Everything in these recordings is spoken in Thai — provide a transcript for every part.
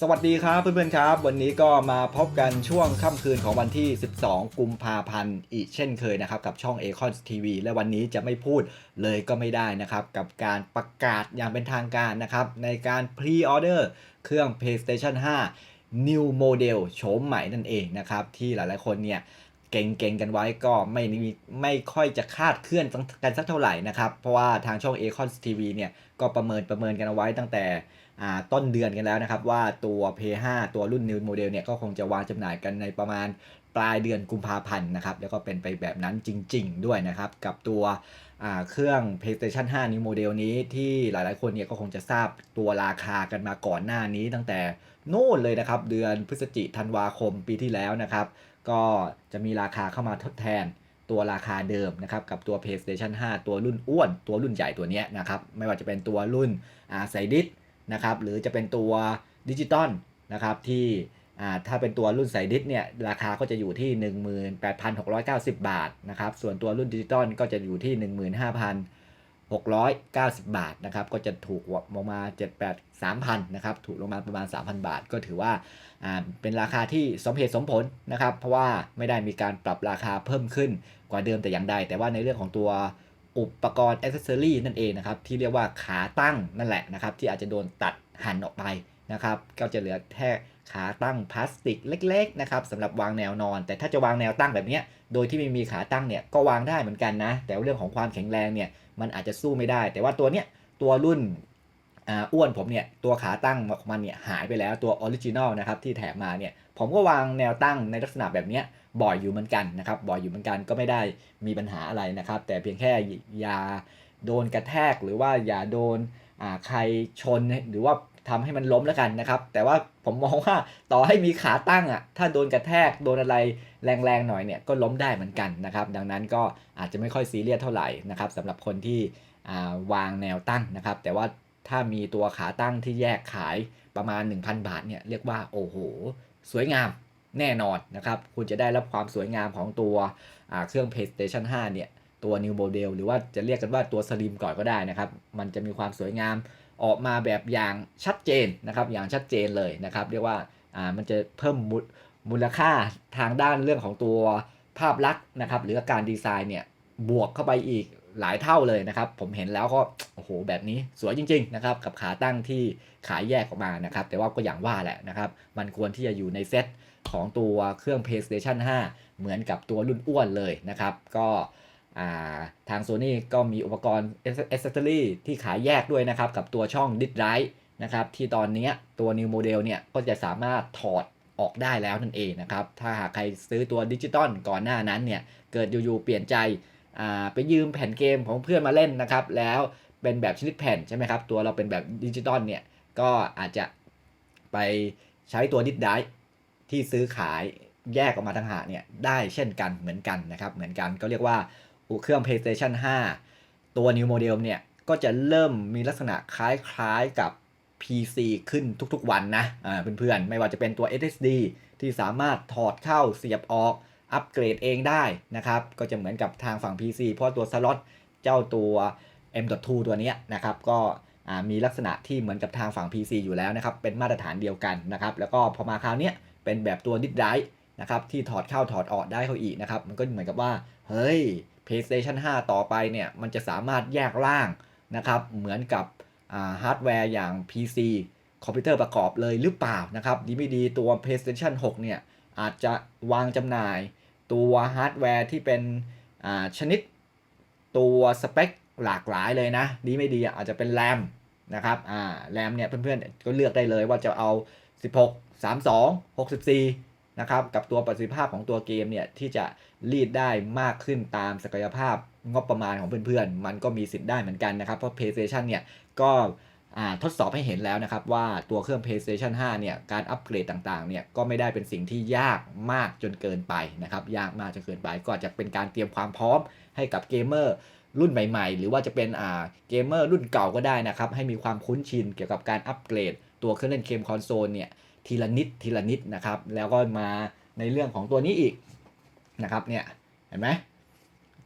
สวัสดีครับเพื่อนๆครับ วันนี้ก็มาพบกันช่วงค่ำคืนของวันที่ 12 กุมภาพันธ์อีกเช่นเคยนะครับ กับช่อง a c o n TV และวันนี้จะไม่พูดเลยก็ไม่ได้นะครับ กับการประกาศอย่างเป็นทางการนะครับ ในการพรีออเดอร์เครื่อง PlayStation 5 New Model โฉมใหม่นั่นเองนะครับ ที่หลายๆคนเนี่ย เก่งๆกันไว้ก็ไม่มีไม่ค่อยจะคาดเคลื่อนกันสักเท่าไหร่นะครับ เพราะว่าทางช่อง a c o n TV เนี่ยก็ประเมินประเมินกันเอาไว้ตั้งแต่ต้นเดือนกันแล้วนะครับ ว่าตัว P5 ตัวรุ่น New Model เนี่ยก็คงจะวางจำหน่ายกันในประมาณปลายเดือนกุมภาพันธ์นะครับ แล้วก็เป็นไปแบบนั้นจริง ๆ ด้วยนะครับ กับตัวเครื่อง PlayStation 5 New Model นี้ที่หลายๆคนเนี่ยก็คงจะทราบตัวราคากันมาก่อนหน้านี้ตั้งแต่โน่นเลยนะครับ เดือนพฤศจิธันวาคมปีที่แล้วนะครับ ก็จะมีราคาเข้ามาทดแทนตัวราคาเดิมนะครับกับตัว PlayStation 5 ตัวรุ่นอ้วน ตัวรุ่นใหญ่ตัวนี้นะครับไม่ว่าจะเป็นตัวรุ่นอาไซดิสนะครับหรือจะเป็นตัวดิจิตอลนะครับที่อ่าถ้าเป็นตัวรุ่นไซดิสเนี่ยราคาก็จะอยู่ที่ 18,690 บาทนะครับส่วนตัวรุ่นดิจิตอลก็จะอยู่ที่ 690 บาทนะครับก็จะถูกลงมา 78 3,000นะครับถูกลงมาประมาณ 3,000 บาท ก็ถือว่าเป็นราคาที่สมเหตุสมผลนะครับเพราะว่าไม่ได้มีการปรับราคาเพิ่มขึ้นกว่าเดิมแต่อย่างใด แต่ว่าในเรื่องของตัวอุปกรณ์อ c เซอรี่นั่นเองนะครับที่เรียกว่าขาตั้งนั่นแหละนะครับที่อาจจะโดนตัดหั่นออกไปนะครับก็จะเหลือแค่ขาตั้งพลาสติกเล็กๆนะครับสำหรับวางแนวนอน แต่ถ้าจะวางแนวตั้งแบบนี้โดยที่ไม่มีขาตั้งเนี่ยก็วางได้เหมือนกันนะ แต่เรื่องของความแข็งแรงเนี่ย มันอาจจะสู้ไม่ได้ แต่ว่าตัวเนี้ยตัวรุ่นอ้วนผมเนี่ยตัวขาตั้งของมันเนี่ยหายไปแล้วตัวออริจินอลนะครับที่แถมมาเนี่ยผมก็วางแนวตั้งในลักษณะแบบเนี้ยบ่อยอยู่เหมือนกันนะครับบ่อยอยู่เหมือนกันก็ไม่ได้มีปัญหาอะไรนะครับ แต่เพียงแค่อย่าโดนกระแทกหรือว่าอย่าโดนใครชนหรือว่า ทำให้มันล้มแล้วกันนะครับ แต่ว่าผมมองว่าต่อให้มีขาตั้งอะ ถ้าโดนกระแทกโดนอะไรแรงๆหน่อยเนี่ยก็ล้มได้เหมือนกันนะครับ ดังนั้นก็อาจจะไม่ค่อยซีเรียสเท่าไหร่นะครับสำหรับคนที่วางแนวตั้งนะครับ แต่ว่าถ้ามีตัวขาตั้งที่แยกขายประมาณ 1,000 บาทเนี่ยเรียกว่าโอ้โห สวยงามแน่นอนนะครับ คุณจะได้รับความสวยงามของตัวเครื่อง PlayStation 5 เนี่ย ตัว New Model หรือว่าจะเรียกกันว่าตัว Slim ก่อนก็ได้นะครับ มันจะมีความสวยงาม ออกมาแบบอย่างชัดเจนนะครับอย่างชัดเจนเลยนะครับ เรียกว่าอ่ามันจะเพิ่มมูลมูลค่าทางด้านเรื่องของตัวภาพลักษณ์นะครับ หรือการดีไซน์เนี่ยบวกเข้าไปอีกหลายเท่าเลยนะครับ ผมเห็นแล้วก็โอ้โหแบบนี้สวยจริง ๆ นะครับ กับขาตั้งที่ขายแยกออกมานะครับ แต่ว่าก็อย่างว่าแหละนะครับ มันควรที่จะอยู่ในเซตของตัวเครื่อง PlayStation 5 เหมือนกับตัวรุ่นอ้วนเลยนะครับ ก็ ทาง Sony ก็มีอุปกรณ์ accessory ที่ขายแยกด้วยนะครับ กับตัวช่อง Disk Drive นะครับ ที่ตอนนี้ตัว New Model เนี่ย ก็จะสามารถถอดออกได้แล้วนั่นเองนะครับ ถ้าหากใครซื้อตัวดิจิตอลก่อนหน้านั้นเนี่ย เกิดอยู่ๆเปลี่ยนใจไปยืมแผ่นเกมของเพื่อนมาเล่นนะครับ แล้วเป็นแบบชนิดแผ่นใช่ไหมครับ ตัวเราเป็นแบบดิจิตอลเนี่ย ก็อาจจะไปใช้ตัวดิสไดที่ซื้อขายแยกออกมาทั้งหากเนี่ยได้เช่นกันเหมือนกันนะครับ เหมือนกันก็เรียกว่า เครื่อง PlayStation 5 ตัว New Model เนี่ย ก็จะเริ่มมีลักษณะคล้ายๆกับ PC ขึ้นทุกๆวันนะเพื่อนๆ ไม่ว่าจะเป็นตัว SSD ที่สามารถถอดเข้าเสียบออกอัปเกรดเองได้นะครับ ก็จะเหมือนกับทางฝั่ง PC เพราะตัวสล็อตเจ้าตัว M.2 ตัวนี้นะครับ ก็มีลักษณะที่เหมือนกับทางฝั่ง PC อยู่แล้วนะครับ เป็นมาตรฐานเดียวกันนะครับ แล้วก็พอมาคราวนี้เป็นแบบตัวดิสไดร์นะครับที่ถอดเข้าถอดออกได้เขาอีกนะครับ มันก็เหมือนกับว่า เฮ้ย PlayStation 5 ต่อไปเนี่ย มันจะสามารถแยกร่างนะครับ เหมือนกับฮาร์ดแวร์อย่าง PC คอมพิวเตอร์ประกอบเลยหรือเปล่านะครับ ดีไม่ดีตัว PlayStation 6 เนี่ย อาจจะวางจำหน่าย ตัวฮาร์ดแวร์ที่เป็นชนิดตัวสเปคหลากหลายเลยนะ ดีไม่ดีอาจจะเป็นแรมนะครับแรมเนี่ยเพื่อนๆก็เลือกได้เลยว่าจะเอา 16 32 64 นะครับกับตัวประสิทธิภาพของตัวเกมเนี่ยที่จะรีดได้มากขึ้นตามศักยภาพงบประมาณของเพื่อนๆ มันก็มีสิทธิ์ได้เหมือนกันนะครับ เพราะ PlayStation เนี่ยก็ทดสอบให้เห็นแล้วนะครับ ว่าตัวเครื่อง PlayStation 5 เนี่ยการอัปเกรดต่างๆ เนี่ยก็ไม่ได้เป็นสิ่งที่ยากมากจนเกินไปนะครับ ยากมากจนเกินไป ก็จะเป็นการเตรียมความพร้อมให้กับเกมเมอร์รุ่นใหม่ๆ หรือว่าจะเป็นเกมเมอร์รุ่นเก่าก็ได้นะครับ ให้มีความคุ้นชินเกี่ยวกับการอัปเกรด ตัวเครื่องเล่นเกมคอนโซลเนี่ย ทีละนิดทีละนิดนะครับ แล้วก็มาในเรื่องของตัวนี้อีกนะครับเนี่ยเห็นไหม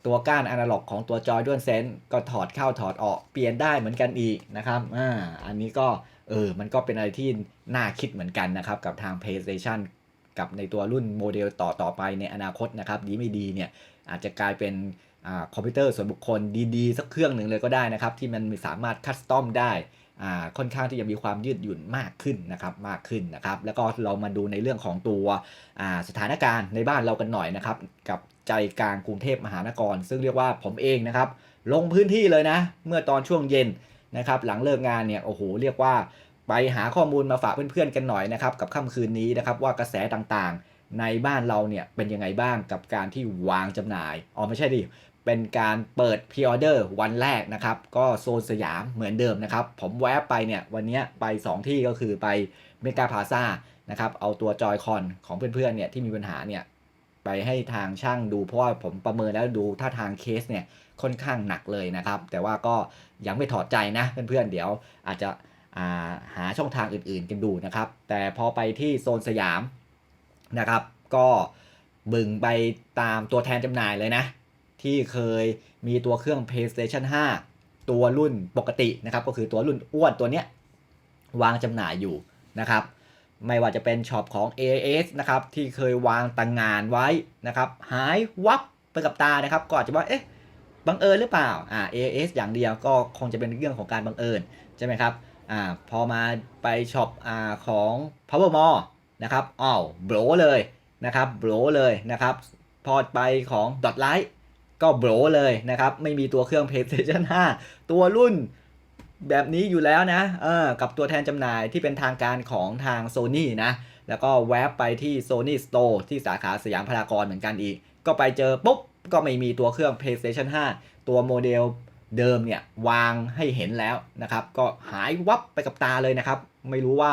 ตัวก้านอนาล็อกของตัวจอยด้วนเซนก็ถอดเข้าถอดออกเปลี่ยนได้เหมือนกันอีกนะครับอ่าอันนี้ก็เออมันก็เป็นอะไรที่น่าคิดเหมือนกันนะครับกับทาง PlayStation กับในตัวรุ่นโมเดลต่อต่อไปในอนาคตนะครับดีไม่ดีเนี่ยอาจจะกลายเป็นอคอมพิวเตอร์ส่วนบุคคลดีๆ สักเครื่องหนึ่งเลยก็ได้นะครับ ที่มันสามารถคัสตอมได้ ค่อนข้างที่จะมีความยืดหยุ่นมากขึ้นนะครับมากขึ้นนะครับ แล้วก็เรามาดูในเรื่องของตัวสถานการณ์ในบ้านเรากันหน่อยนะครับ กับใจกลางกรุงเทพมหานคร ซึ่งเรียกว่าผมเองนะครับ ลงพื้นที่เลยนะ เมื่อตอนช่วงเย็นนะครับ หลังเลิกงานเนี่ยโอ้โหเรียกว่าไปหาข้อมูลมาฝากเพื่อนๆกันหน่อยนะครับ กับค่ำคืนนี้นะครับว่ากระแสต่างๆในบ้านเราเนี่ยเป็นยังไงบ้างกับการที่วางจำหน่ายอ๋อไม่ใช่ดิ เป็นการเปิดพ r ออเดอร์วันแรกนะครับ ก็โซนสยามเหมือนเดิมนะครับ ผมแวะไปเนี่ยวันนี้ไป 2 ที่ก็คือไปเมกาพาซานะครับ เอาตัวจอยคอนของเพื่อนๆเนี่ยที่มีปัญหาเนี่ยไปให้ทางช่างดูเพราะว่าผมประเมินแล้วดูถ้าทางเคสเนี่ยค่อนข้างหนักเลยนะครับ แต่ว่าก็ยังไม่ถอดใจนะเพื่อนๆเดี๋ยวอาจจะาหาช่องทางอื่นๆกันดูนะครับ แต่พอไปที่โซนสยามนะครับ ก็บึงไปตามตัวแทนจำหน่ายเลยนะ ที่เคยมีตัวเครื่อง PlayStation 5 ตัวรุ่นปกตินะครับ ก็คือตัวรุ่นอ้วนตัวเนี้ยวางจำหน่ายอยู่นะครับ ไม่ว่าจะเป็นช็อปของ AAS นะครับ ที่เคยวางตังงานไว้นะครับ หายวับไปกับตานะครับ ก็อาจจะว่าเอ๊ะบังเอิญหรือเปล่าอ่า AAS อย่างเดียวก็คงจะเป็นเรื่องของการบังเอิญใช่ไหมครับอ่าพอมาไปช็อปอ่าของ Power Mall นะครับอ้าวโบรเลยนะครับโบรเลยนะครับ พอไปของ Dot Light ก็โบรเลยนะครับ ไม่มีตัวเครื่อง PlayStation 5 ตัวรุ่นแบบนี้อยู่แล้วนะเออกับตัวแทนจำหน่ายที่เป็นทางการของทาง Sony นะ แล้วก็แวบไปที่ Sony Store ที่สาขาสยามพารากอนเหมือนกันอีก ก็ไปเจอปุ๊บ ก็ไม่มีตัวเครื่อง PlayStation 5 ตัวโมเดลเดิมเนี่ยวางให้เห็นแล้วนะครับ ก็หายวับไปกับตาเลยนะครับ ไม่รู้ว่า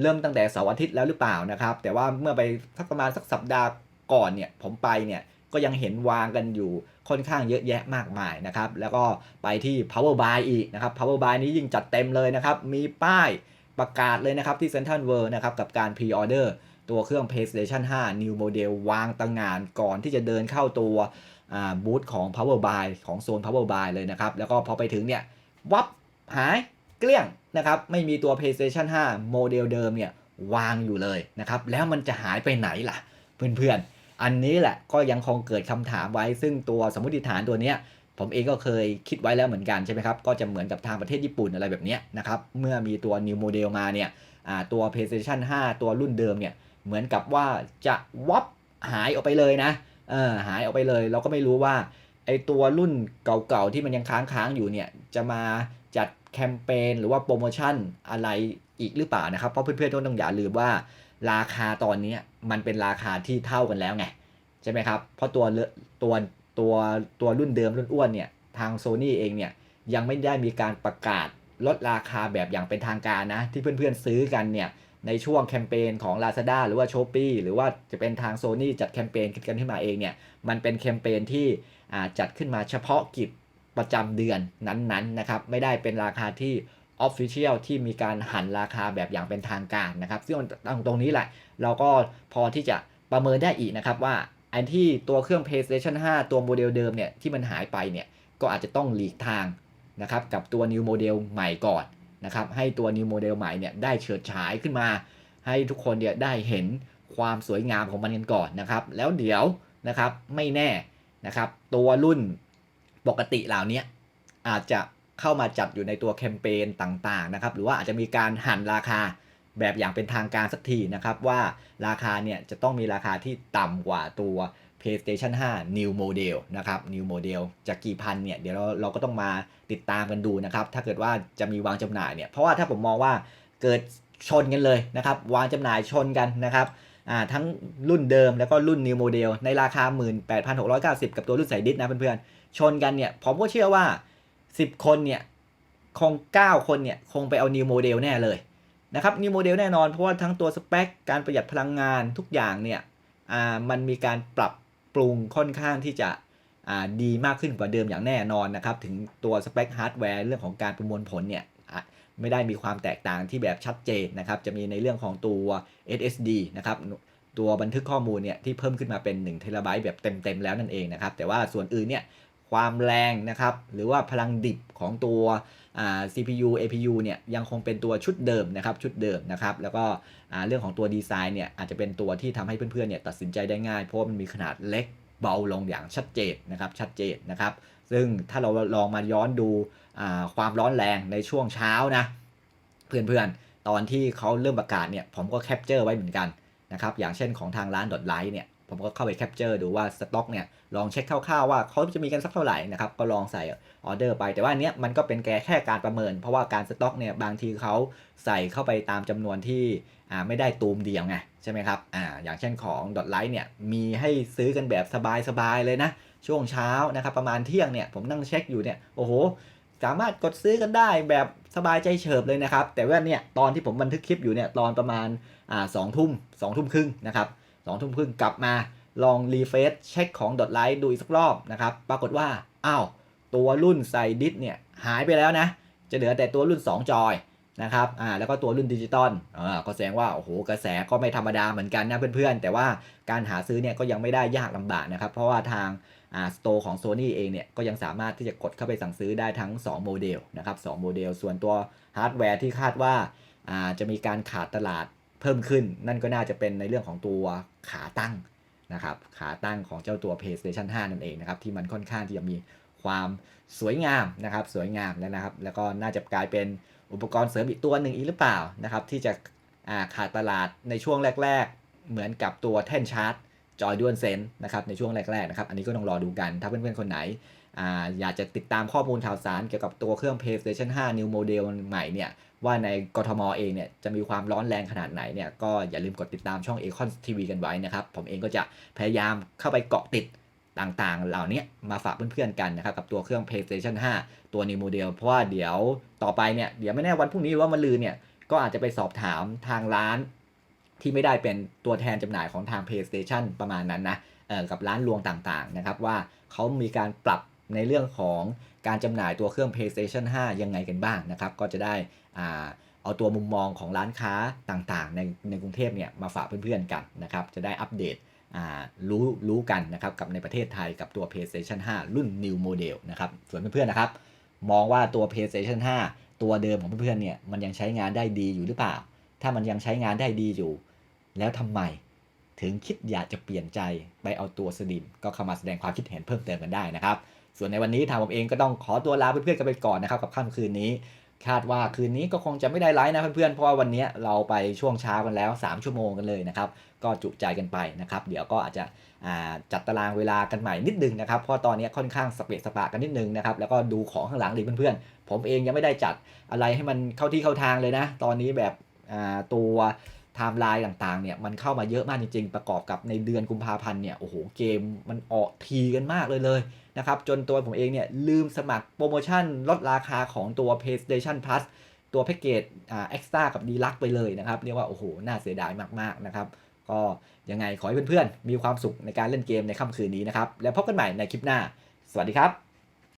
เริ่มตั้งแต่เสาร์อาทิตย์แล้วหรือเปล่านะครับ แต่ว่าเมื่อไปสักประมาณสักสัปดาห์ก่อนเนี่ยผมไปเนี่ย ก็ยังเห็นวางกันอยู่ค่อนข้างเยอะแยะมากมายนะครับ แล้วก็ไปที่ Power Buy อีกนะครับ Power Buy นี้ยิ่งจัดเต็มเลยนะครับ มีป้ายประกาศเลยนะครับที่ Central World นะครับ กับการ Pre-order ตัวเครื่อง PlayStation 5 New Model วางตั้งงานก่อนที่จะเดินเข้าตัวบูธของ Power Buy ของโซน Power Buy เลยนะครับ แล้วก็พอไปถึงเนี่ย วับหายเกลี้ยงนะครับ ไม่มีตัว PlayStation 5 โมเดลเดิมเนี่ยวางอยู่เลยนะครับ แล้วมันจะหายไปไหนล่ะ เพื่อนๆ อันนี้แหละก็ยังคงเกิดคำถามไว้ ซึ่งตัวสมมติฐานตัวเนี้ยผมเองก็เคยคิดไว้แล้วเหมือนกันใช่ไหมครับ ก็จะเหมือนกับทางประเทศญี่ปุ่นอะไรแบบนี้นะครับ เมื่อมีตัว New Model มาเนี่ยตัว PlayStation 5 ตัวรุ่นเดิมเนี่ย เหมือนกับว่าจะวับหายออกไปเลยนะ เออหายออกไปเลย เราก็ไม่รู้ว่าไอตัวรุ่นเก่าๆที่มันยังค้างๆอยู่เนี่ย จะมาจัดแคมเปญหรือว่าโปรโมชั่นอะไรอีกหรือเปล่านะครับ เพราะเพื่อนๆต้องอย่าลืมว่าราคาตอนนี้มันเป็นราคาที่เท่ากันแล้วไงใช่ไหมครับ เพราะตัวตัวตัวตัวรุ่นเดิมรุ่นอ้วนเนี่ยทาง Sony เองเนี่ยยังไม่ได้มีการประกาศลดราคาแบบอย่างเป็นทางการนะ ที่เพื่อนๆซื้อกันเนี่ยในช่วงแคมเปญของ Lazada หรือว่า s h อ p e e หรือว่าจะเป็นทาง Sony จัดแคมเปญกันขึ้นมาเองเนี่ยมันเป็นแคมเปญที่จัดขึ้นมาเฉพาะกิจประจำเดือนนั้นๆนะครับไม่ได้เป็นราคาที่ Official ที่มีการหันราคาแบบอย่างเป็นทางการนะครับ ซึ่งตรงนี้แหละ เราก็พอที่จะประเมินได้อีกนะครับว่าอันที่ตัวเครื่อง PlayStation 5 ตัวโมเดลเดิมเนี่ยที่มันหายไปเนี่ยก็อาจจะต้องหลีกทางนะครับกับตัว New Model ใหม่ก่อนนะครับให้ตัว New Model ใหม่เนี่ยได้เฉิดฉายขึ้นมา ให้ทุกคนเนี่ยได้เห็นความสวยงามของมันกันก่อนนะครับ แล้วเดี๋ยวนะครับไม่แน่นะครับตัวรุ่นปกติเหล่านี้อาจจะ เข้ามาจัดอยู่ในตัวแคมเปญต่างๆนะครับหรือว่าอาจจะมีการหันราคาแบบอย่างเป็นทางการสักทีนะครับว่าราคาเนี่ยจะต้องมีราคาที่ต่ำกว่าตัว PlayStation 5 New Model นะครับ New Model จะกี่พันเนี่ยเดี๋ยวเราเราก็ต้องมาติดตามกันดูนะครับ ถ้าเกิดว่าจะมีวางจำหน่ายเนี่ย เพราะว่าถ้าผมมองว่าเกิดชนกันเลยนะครับ วางจำหน่ายชนกันนะครับทั้งรุ่นเดิมแล้วก็รุ่น New Model ในราคา 18,690 กับตัวรุ่นใส่ดิสนะเพื่อนๆ ชนกันเนี่ยผมก็เชื่อว่า 10คนเนี่ยคง9คนเนี่ยคงไปเอา New Model แน่เลยนะครับ New Model แน่นอนเพราะว่าทั้งตัวสเปคการประหยัดพลังงานทุกอย่างเนี่ยอ่ามันมีการปรับปรุงค่อนข้างที่จะอ่าดีมากขึ้นกว่าเดิมอย่างแน่นอนนะครับ ถึงตัวสเปคฮาร์ดแวร์เรื่องของการประมวลผลเนี่ยไม่ได้มีความแตกต่างที่แบบชัดเจนนะครับ จะมีในเรื่องของตัว SSD นะครับ ตัวบันทึกข้อมูลเนี่ยที่เพิ่มขึ้นมาเป็น1เทราไบต์แบบเต็มๆแล้วนั่นเองนะครับ แต่ว่าส่วนอื่นเนี่ย ความแรงนะครับ หรือว่าพลังดิบของตัวอ่า CPU APU เนี่ยยังคงเป็นตัวชุดเดิมนะครับชุดเดิมนะครับแล้วก็อ่าเรื่องของตัวดีไซน์เนี่ยอาจจะเป็นตัวที่ทำให้เพื่อนๆเนี่ยตัดสินใจได้ง่าย เพราะมันมีขนาดเล็กเบาลงอย่างชัดเจนนะครับชัดเจนนะครับ ซึ่งถ้าเราลองมาย้อนดูอ่าความร้อนแรงในช่วงเช้านะเพื่อนๆตอนที่เขาเริ่มประกาศเนี่ยผมก็แคปเจอร์ไว้เหมือนกันนะครับอย่างเช่นของทางร้านดอทไลท์เนี่ย ผมก็เข้าไปแคปเจอร์ดูว่าสต็อกเนี่ยลองเช็คคร่าวๆว่าเขาจะมีกันสักเท่าไหร่นะครับก็ลองใส่ออเดอร์ไป แต่ว่าเนี้ยมันก็เป็นแค่แค่การประเมิน เพราะว่าการสต็อกเนี่ยบางทีเขาใส่เข้าไปตามจำนวนที่อ่าไม่ได้ตูมเดียวไงใช่ไหมครับอ่าอย่างเช่นของดอทไลท์เนี่ยมีให้ซื้อกันแบบสบายๆเลยนะช่วงเช้านะครับประมาณเที่ยงเนี่ยผมนั่งเช็คอยู่เนี่ยโอ้โหสามารถกดซื้อกันได้แบบสบายใจเฉิบเลยนะครับ แต่ว่าเนี่ยตอนที่ผมบันทึกคลิปอยู่เนี่ยตอนประมาณอ่าสองทุ่มสองทุ่มครึ่งนะครับ สองทุ่มครึ่งกลับมาลองรีเฟซเช็คของดอทไลท์ดูอีกสักรอบนะครับ ปรากฏว่าอ้าวตัวรุ่นใส่ดิสเนี่ยหายไปแล้วนะ จะเหลือแต่ตัวรุ่น 2 จอยนะครับ อ่า แล้วก็ตัวรุ่นดิจิตอล อ่า ก็แสดงว่า โอ้โห กระแสก็ไม่ธรรมดาเหมือนกันนะเพื่อนๆ แต่ว่าการหาซื้อเนี่ยก็ยังไม่ได้ยากลำบากนะครับ เพราะว่าทาง อ่า สโตร์ของ Sony เองเนี่ย ก็ยังสามารถที่จะกดเข้าไปสั่งซื้อได้ทั้ง 2 โมเดลนะครับ2โมเดล ส่วนตัวฮาร์ดแวร์ที่คาดว่า อ่า จะมีการขาดตลาดเพิ่มขึ้น นั่นก็น่าจะเป็นในเรื่องของตัว ขาตั้งนะครับขาตั้งของเจ้าตัว PlayStation 5 นั่นเองนะครับที่มันค่อนข้างที่จะมีความสวยงามนะครับสวยงามแล้วนะครับ แล้วก็น่าจะกลายเป็นอุปกรณ์เสริมอีกตัวหนึ่งอีกหรือเปล่านะครับที่จะาขาดตลาดในช่วงแรก ๆ เหมือนกับตัวแท่นชาร์จจอยด้วนเซนนะครับในช่วงแรกๆนะครับอันนี้ก็ต้องรอดูกัน ถ้าเพื่อนๆ คนไหนออยากจะติดตามข้อมูลข่าวสารเกี่ยวกับตัวเครื่อง PlayStation 5 New Model ใหม่เนี่ย ว่าในกทมเองเนี่ยจะมีความร้อนแรงขนาดไหนเนี่ยก็อย่าลืมกดติดตามช่อง Econ TV กันไว้นะครับ ผมเองก็จะพยายามเข้าไปเกาะติดต่างๆ เหล่านี้มาฝากเพื่อนๆกันนะครับ กับตัวเครื่อง PlayStation 5 ตัว New Model เพราะว่าเดี๋ยวต่อไปเนี่ยเดี๋ยวไม่แน่วันพรุ่งนี้หรือว่ามันลืนเนี่ยก็อาจจะไปสอบถามทางร้านที่ไม่ได้เป็นตัวแทนจำหน่ายของทาง PlayStation ประมาณนั้นนะกับร้านรวงต่างๆนะครับว่าเขามีการปรับ ในเรื่องของการจำหน่ายตัวเครื่อง PlayStation 5 ยังไงกันบ้างนะครับ ก็จะได้อ่าเอาตัวมุมมองของร้านค้าต่างๆ ในในกรุงเทพเนี่ยมาฝากเพื่อนๆกันนะครับ จะได้อัปเดตอ่ารู้รู้กันนะครับกับในประเทศไทยกับตัว PlayStation 5 รุ่น New Model นะครับ ส่วนเพื่อนๆนะครับ มองว่าตัว PlayStation 5 ตัวเดิมของเพื่อนๆเนี่ยมันยังใช้งานได้ดีอยู่หรือเปล่า ถ้ามันยังใช้งานได้ดีอยู่ แล้วทำไมถึงคิดอยากจะเปลี่ยนใจไปเอาตัวสลิมก็เข้ามาแสดงความคิดเห็นเพิ่มเติมกันได้นะครับ ส่วนในวันนี้ทางผมเองก็ต้องขอตัวลาเพื่อนๆกันไปก่อนนะครับกับค่ำคืนนี้ คาดว่าคืนนี้ก็คงจะไม่ได้ไลฟ์นะเพื่อนๆเพราะว่าวันนี้เราไปช่วงเช้ากันแล้ว 3 ชั่วโมงกันเลยนะครับก็จุใจกันไปนะครับ เดี๋ยวก็อาจจะจัดตารางเวลากันใหม่นิดนึงนะครับ เพราะตอนนี้ค่อนข้างสเปะสปะกันนิดนึงนะครับ แล้วก็ดูของข้างหลังดิเพื่อนๆ ผมเองยังไม่ได้จัดอะไรให้มันเข้าที่เข้าทางเลยนะ ตอนนี้แบบตัว ไทม์ไลน์ต่างๆเนี่ยมันเข้ามาเยอะมากจริง ๆ ประกอบกับในเดือนกุมภาพันธ์เนี่ยโอ้โหเกมมันออกทีกันมากเลยเลยนะครับจนตัวผมเองเนี่ยลืมสมัครโปรโมชั่นลดราคาของตัว PlayStation Plus ตัวแพ็กเกจอ่าเอ็กซ์ตร้ากับดีลักไปเลยนะครับเรียกว่าโอ้โหน่าเสียดายมากๆนะครับก็ยังไงขอให้เพื่อนๆ มีความสุขในการเล่นเกมในค่ำคืนนี้นะครับ แล้วพบกันใหม่ในคลิปหน้า สวัสดีครับ